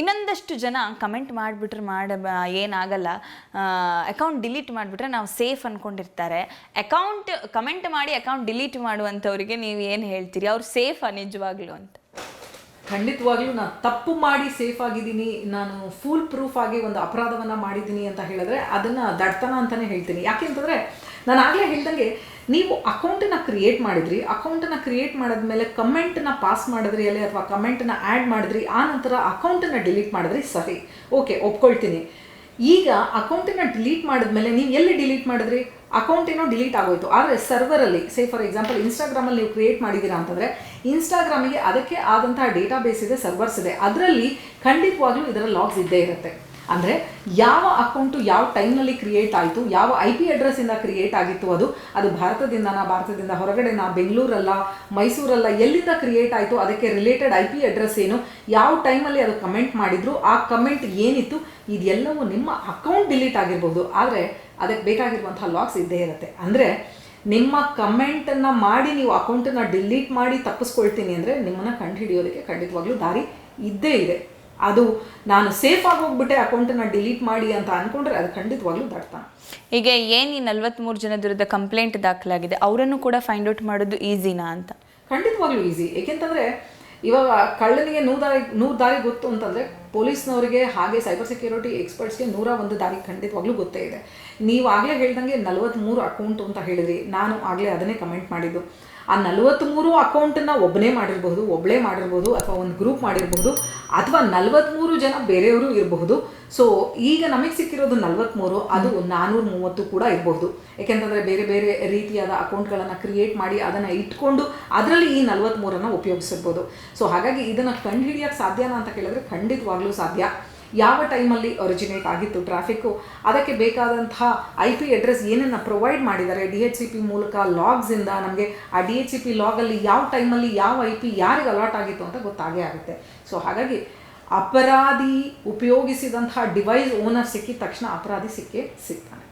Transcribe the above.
ಇನ್ನೊಂದಷ್ಟು ಜನ ಕಮೆಂಟ್ ಮಾಡಿಬಿಟ್ರೆ ಮಾಡ, ಏನಾಗಲ್ಲ. ಅಕೌಂಟ್ ಡಿಲೀಟ್ ಮಾಡಿಬಿಟ್ರೆ ನಾವು ಸೇಫ್ ಅಂದ್ಕೊಂಡಿರ್ತಾರೆ ಅಕೌಂಟ್ ಕಮೆಂಟ್ ಮಾಡಿ ಅಕೌಂಟ್ ಡಿಲೀಟ್ ಮಾಡುವಂಥವ್ರಿಗೆ ನೀವು ಏನು ಹೇಳ್ತೀರಿ? ಅವ್ರು ಸೇಫಾ ನಿಜವಾಗ್ಲೂ ಅಂತ? ಖಂಡಿತವಾಗ್ಲೂ ನಾನು ತಪ್ಪು ಮಾಡಿ ಸೇಫ್ ಆಗಿದ್ದೀನಿ. ನಾನು ಫುಲ್ ಪ್ರೂಫ್ ಆಗಿ ಒಂದು ಅಪರಾಧವನ್ನು ಮಾಡಿದ್ದೀನಿ ಅಂತ ಹೇಳಿದ್ರೆ ಅದನ್ನು ದಡ್ತನ ಅಂತಲೇ ಹೇಳ್ತೀನಿ. ಯಾಕೆ ಅಂತಂದ್ರೆ ನಾನು ಆಗಲೇ ಹೇಳ್ದಂಗೆ ನೀವು ಅಕೌಂಟನ್ನು ಕ್ರಿಯೇಟ್ ಮಾಡಿದ್ರಿ ಅಕೌಂಟನ್ನು ಕ್ರಿಯೇಟ್ ಮಾಡಿದ್ಮೇಲೆ ಕಮೆಂಟನ್ನ ಪಾಸ್ ಮಾಡಿದ್ರಿ ಅಲ್ಲಿ ಅಥವಾ ಕಮೆಂಟನ್ನು ಆ್ಯಡ್ ಮಾಡಿದ್ರಿ, ಆ ನಂತರ ಅಕೌಂಟನ್ನು ಡಿಲೀಟ್ ಮಾಡಿದ್ರಿ, ಸರಿ. ಓಕೆ ಒಪ್ಕೊಳ್ತೀನಿ. ಈಗ ಅಕೌಂಟನ್ನು ಡಿಲೀಟ್ ಮಾಡಿದ್ಮೇಲೆ ನೀವು ಎಲ್ಲಿ ಡಿಲೀಟ್ ಮಾಡಿದ್ರಿ? ಅಕೌಂಟ್ ಏನೋ ಡಿಲೀಟ್ ಆಗೋಯ್ತು. ಆದರೆ ಸರ್ವರಲ್ಲಿ ಸೇ ಫಾರ್ ಎಕ್ಸಾಂಪಲ್ ಇನ್ಸ್ಟಾಗ್ರಾಮಲ್ಲಿ ನೀವು ಕ್ರಿಯೇಟ್ ಮಾಡಿದ್ದೀರಾ ಅಂತಂದರೆ ಇನ್ಸ್ಟಾಗ್ರಾಮಿಗೆ ಅದಕ್ಕೆ ಆದಂತಹ ಡೇಟಾ ಬೇಸ್ ಇದೆ ಸರ್ವರ್ಸ್ ಇದೆ. ಅದರಲ್ಲಿ ಖಂಡಿತವಾಗ್ಲೂ ಇದರ ಲಾಗ್ಸ್ ಇದ್ದೇ ಇರುತ್ತೆ. ಅಂದರೆ ಯಾವ ಅಕೌಂಟು ಯಾವ ಟೈಮ್ನಲ್ಲಿ ಕ್ರಿಯೇಟ್ ಆಯಿತು, ಯಾವ ಐ ಪಿ ಅಡ್ರೆಸ್ಸಿಂದ ಕ್ರಿಯೇಟ್ ಆಗಿತ್ತು ಅದು ಅದು ಭಾರತದಿಂದನಾ, ಭಾರತದಿಂದ ಹೊರಗಡೆನಾ, ಬೆಂಗಳೂರಲ್ಲ, ಮೈಸೂರಲ್ಲ, ಎಲ್ಲಿಂದ ಕ್ರಿಯೇಟ್ ಆಯಿತು, ಅದಕ್ಕೆ ರಿಲೇಟೆಡ್ ಐ ಪಿ ಅಡ್ರೆಸ್ ಏನು, ಯಾವ ಟೈಮಲ್ಲಿ ಅದು ಕಮೆಂಟ್ ಮಾಡಿದ್ರು, ಆ ಕಮೆಂಟ್ ಏನಿತ್ತು, ಇದೆಲ್ಲವೂ ನಿಮ್ಮ ಅಕೌಂಟ್ ಡಿಲೀಟ್ ಆಗಿರ್ಬೋದು, ಆದರೆ ಅದಕ್ಕೆ ಬೇಕಾಗಿರುವಂತಹ ಲಾಕ್ಸ್ ಇದ್ದೇ ಇರುತ್ತೆ. ಅಂದರೆ ನಿಮ್ಮ ಕಮೆಂಟನ್ನು ಮಾಡಿ ನೀವು ಅಕೌಂಟನ್ನು ಡಿಲೀಟ್ ಮಾಡಿ ತಪ್ಪಿಸ್ಕೊಳ್ತೀನಿ ಅಂದರೆ ನಿಮ್ಮನ್ನು ಕಂಡುಹಿಡಿಯೋದಕ್ಕೆ ಖಂಡಿತವಾಗ್ಲೂ ದಾರಿ ಇದ್ದೇ ಇದೆ. ಅದು ನಾನು ಸೇಫ್ ಆಗಿ ಹೋಗ್ಬಿಟ್ಟೆ ಅಕೌಂಟನ್ನು ಡಿಲೀಟ್ ಮಾಡಿ ಅಂತ ಅಂದ್ಕೊಂಡ್ರೆ ಅದು ಖಂಡಿತವಾಗ್ಲೂ ದಡ್ತಾನೆ ಈಗ ಏನು ಈ ನಲ್ವತ್ಮೂರು ಜನದ ವಿರುದ್ಧ ಕಂಪ್ಲೇಂಟ್ ದಾಖಲಾಗಿದೆ ಅವರನ್ನು ಕೂಡ ಫೈಂಡ್ ಔಟ್ ಮಾಡೋದು ಈಸಿನಾ ಅಂತ? ಖಂಡಿತವಾಗ್ಲೂ ಈಸಿ ಏಕೆಂತಂದರೆ ಇವಾಗ ಕಳ್ಳನಿಗೆ ನೂರು ದಾರಿ ನೂರು ದಾರಿ ಗೊತ್ತು ಅಂತಂದರೆ ಪೊಲೀಸ್ನವರಿಗೆ ಹಾಗೆ ಸೈಬರ್ ಸೆಕ್ಯೂರಿಟಿ ಎಕ್ಸ್ಪರ್ಟ್ಸ್ಗೆ ನೂರ ಒಂದು ದಾರಿ ಖಂಡಿತವಾಗ್ಲೂ ಗೊತ್ತೇ ಇದೆ. ನೀವು ಆಗಲೇ ಹೇಳ್ದಂಗೆ ನಲವತ್ತ್ಮೂರು ಅಕೌಂಟ್ ಅಂತ ಹೇಳಿದ್ರಿ. ನಾನು ಆಗಲೇ ಅದನ್ನೇ ಕಮೆಂಟ್ ಮಾಡಿದ್ದು. ಆ ನಲವತ್ತ್ಮೂರು ಅಕೌಂಟನ್ನು ಒಬ್ಬನೇ ಮಾಡಿರಬಹುದು ಒಬ್ಬಳೇ ಮಾಡಿರಬಹುದು ಅಥವಾ ಒಂದು ಗ್ರೂಪ್ ಮಾಡಿರಬಹುದು ಅಥವಾ ನಲವತ್ತ್ಮೂರು ಜನ ಬೇರೆಯವರು ಇರಬಹುದು. ಸೊ ಈಗ ನಮಗೆ ಸಿಕ್ಕಿರೋದು ನಲವತ್ತ್ಮೂರು ಅದು ನಾನ್ನೂರ ಮೂವತ್ತು ಕೂಡ ಇರಬಹುದು. ಯಾಕೆಂತಂದರೆ ಬೇರೆ ಬೇರೆ ರೀತಿಯಾದ ಅಕೌಂಟ್ಗಳನ್ನು ಕ್ರಿಯೇಟ್ ಮಾಡಿ ಅದನ್ನು ಇಟ್ಕೊಂಡು ಅದರಲ್ಲಿ ಈ ನಲವತ್ತ್ಮೂರನ್ನು ಉಪಯೋಗಿಸಿರ್ಬೋದು. ಸೊ ಹಾಗಾಗಿ ಇದನ್ನು ಕಂಡುಹಿಡಿಯೋಕ್ಕೆ ಸಾಧ್ಯನಾ ಅಂತ ಕೇಳಿದ್ರೆ ಖಂಡಿತವಾಗ್ಲೂ ಸಾಧ್ಯ. ಯಾವ ಟೈಮಲ್ಲಿ ಒರಿಜಿನೇಟ್ ಆಗಿತ್ತು ಟ್ರಾಫಿಕ್ಕು ಅದಕ್ಕೆ ಬೇಕಾದಂತಹ ಐ ಪಿ ಅಡ್ರೆಸ್ ಏನನ್ನು ಪ್ರೊವೈಡ್ ಮಾಡಿದ್ದಾರೆ ಡಿ ಎಚ್ ಸಿ ಪಿ ಮೂಲಕ ಲಾಗ್ಸಿಂದ ನಮಗೆ ಆ ಡಿ ಎಚ್ ಸಿ ಪಿ ಲಾಗಲ್ಲಿ ಯಾವ ಟೈಮಲ್ಲಿ ಯಾವ ಐ ಪಿ ಯಾರಿಗೆ ಅಲಾಟ್ ಆಗಿತ್ತು ಅಂತ ಗೊತ್ತಾಗೇ ಆಗುತ್ತೆ. ಸೊ ಹಾಗಾಗಿ ಅಪರಾಧಿ ಉಪಯೋಗಿಸಿದಂತಹ ಡಿವೈಸ್ ಓನರ್ ಸಿಕ್ಕಿದ ತಕ್ಷಣ ಅಪರಾಧಿ ಸಿಕ್ಕೇ ಸಿಗ್ತಾನೆ.